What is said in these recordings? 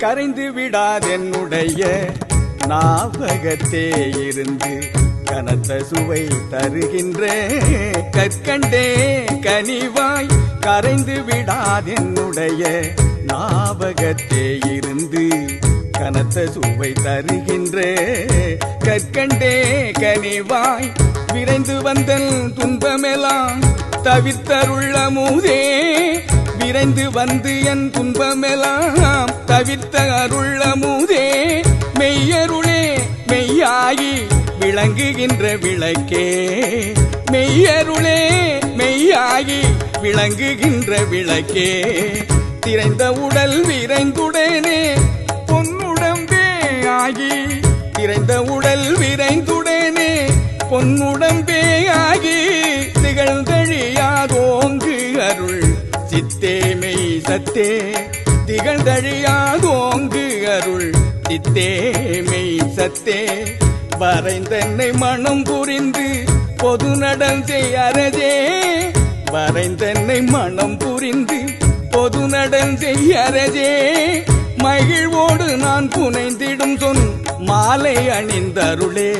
கரைந்து விடாதென்னுடைய நாவகத்தே இருந்து கனத்த சுவை தருகின்ற. கற்கண்டே கனிவாய் கரைந்து விடாதென்னுடைய நாவகத்தே இருந்து கனத்த சுவை தருகின்ற. கற்கண்டே கனிவாய் விரைந்து வந்தல் துன்பமெல்லாம் தவித்தருள்ள மூதே. விரைந்து வந்து என் துன்பமெல்லாம் தவிர்த்த அருள்ள மூதே மெய்யருளே மெய்யாகி விளங்குகின்ற விளக்கே. மெய்யருளே மெய்யாகி விளங்குகின்ற விளக்கே. திரைந்த உடல் விரைந்துடனே பொன்னுடம்பே ஆகி. திரைந்த உடல் விரைந்துடனே பொன்னுடம்பே ஆகி. சித்தே சத்தே திகழ்ந்தழியாதோங்கு அருள். சித்தே சத்தே வரைந்தன்னை மனம் புரிந்து பொது நடல் செய்யறதே வரைந்தன்னை மனம் புரிந்து பொது நடல் செய்யறதே மகிழ்வோடு நான் புனைந்திடும் சொன் மாலை அணிந்தருளே.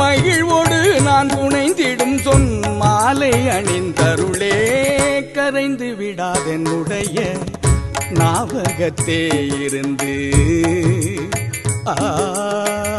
மகிழ்வோடு நான் புனைந்திடும் சொன் மாலை அணிந்தருளே. கரைந்து விடாதென்னுடைய ஞாபகத்தே இருந்து. ஆ.